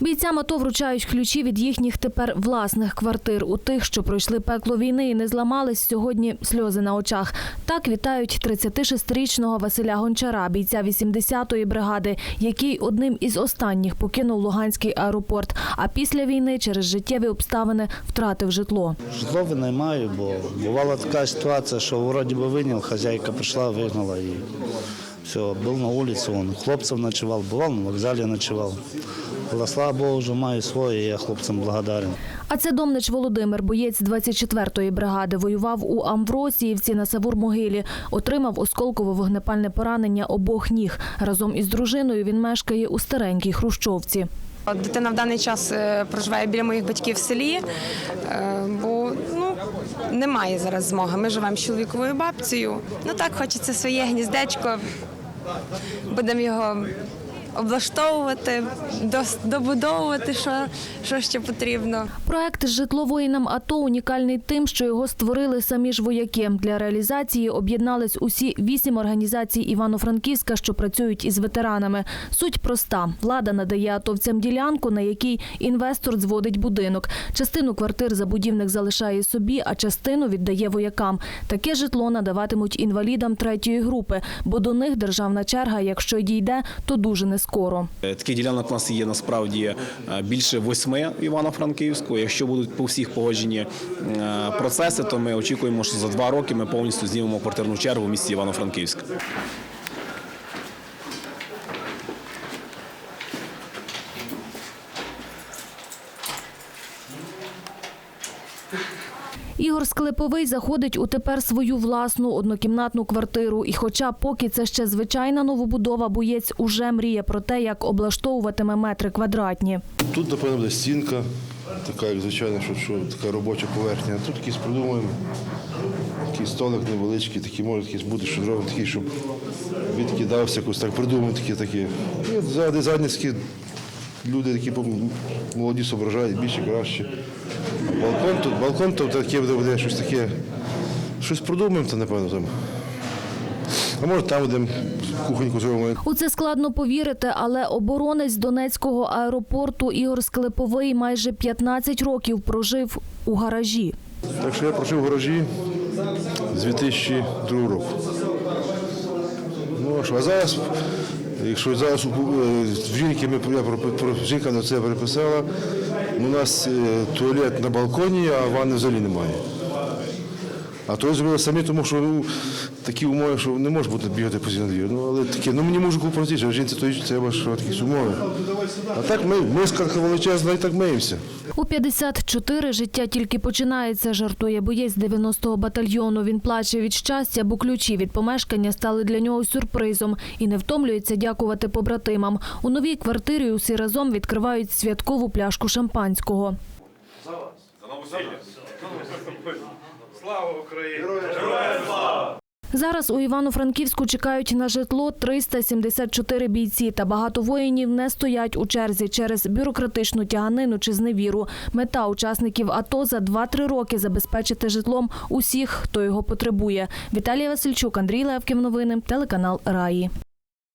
Бійцям АТО вручають ключі від їхніх тепер власних квартир. У тих, що пройшли пекло війни і не зламались, сьогодні сльози на очах. Так вітають 36-річного Василя Гончара, бійця 80-ї бригади, який одним із останніх покинув Луганський аеропорт. А після війни через життєві обставини втратив житло. Житло винаймаю, бо бувала така ситуація, що вроді би виняв, хазяйка прийшла, вигнала і все, був на вулиці, вон, хлопців ночував, бував на вокзалі ночував. Але слава Богу, вже маю своє, я хлопцям благодарен. А це Домнич Володимир, боєць 24-ї бригади, воював у Амвросіївці на Савур-Могилі. Отримав осколково-вогнепальне поранення обох ніг. Разом із дружиною він мешкає у старенькій Хрущовці. Дитина в даний час е, проживає біля моїх батьків в селі, е, бо ну, немає зараз змоги. Ми живемо з чоловіковою бабцею. Ну так, хочеться своє гніздечко. Будемо його облаштовувати, добудовувати, що, що ще потрібно. Проект «Житло воїнам АТО унікальний тим, що його створили самі ж вояки. Для реалізації об'єднались усі вісім організацій Івано-Франківська, що працюють із ветеранами. Суть проста: влада надає атовцям ділянку, на якій інвестор зводить будинок. Частину квартир забудівник залишає собі, а частину віддає воякам. Таке житло надаватимуть інвалідам третьої групи, бо до них державна черга, якщо дійде, то дуже не скоро. Е, Таких ділянок у нас є насправді е, більше восьми Івано-Франківську. Якщо будуть по всіх погоджені е, процеси, то ми очікуємо, що за два роки ми повністю знімемо квартирну чергу в місті Івано-Франківськ. Ігор Склеповий заходить у тепер свою власну однокімнатну квартиру. І хоча поки це ще звичайна новобудова, боєць уже мріє про те, як облаштовуватиме метри квадратні. Тут, напевно, буде стінка, така, як звичайно, що, що така робоча поверхня. Тут якийсь придумаємо. Такий столик невеличкий, такий може якийсь бути, що зробимо такий, щоб відкидався, якось так придумаємо такі такі. За дизайнерські люди, які молоді зображають, більше краще. Балкон тут, балкон тут таке буде, буде щось таке. Щось придумаємо, то напевно там. А може там будемо кухоньку зробимо. У це складно повірити, але оборонець Донецького аеропорту Ігор Склеповий майже 15 років прожив у гаражі. Так що я прожив в гаражі з 2002 року. Ну, а що, а зараз, якщо зараз у- е, в жінки ми я жінка на це переписала, у нас е, туалет на балконі, а ванни взагалі немає. А то зробили самі, тому що ну, такі умови, що не може бути бігати постійно на двір. Ну, але такі, ну мені можу простіше, а жінці то треба що такі умови. А так ми, миска величезна і так миємося. У 54 життя тільки починається, жартує боєць 90-го батальйону. Він плаче від щастя, бо ключі від помешкання стали для нього сюрпризом і не втомлюється дякувати побратимам. У новій квартирі усі разом відкривають святкову пляшку шампанського. Зараз у Івано-Франківську чекають на житло 374 бійці, та багато воїнів не стоять у черзі через бюрократичну тяганину чи зневіру. Мета учасників АТО за 2-3 роки забезпечити житлом усіх, хто його потребує. Віталія Васильчук, Андрій Левків. Новини, телеканал Раї.